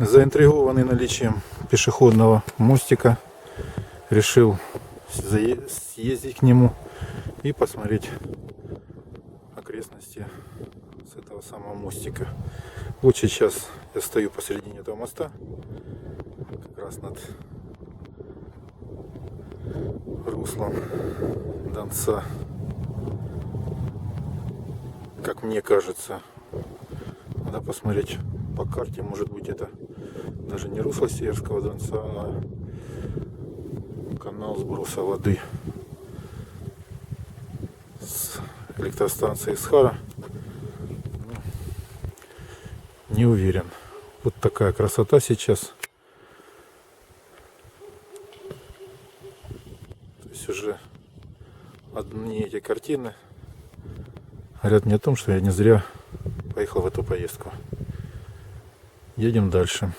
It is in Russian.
Заинтригованный наличием пешеходного мостика, решил съездить к нему и посмотреть окрестности с этого самого мостика. Вот сейчас я стою посередине этого моста, как раз над руслом Донца. Как мне кажется, надо посмотреть по карте, может быть это даже не русло Северского Донца, а канал сброса воды с электростанции Схара. Ну, Не уверен. Вот такая красота сейчас. То есть уже одни эти картины говорят мне о том, что я не зря поехал в эту поездку. Едем дальше.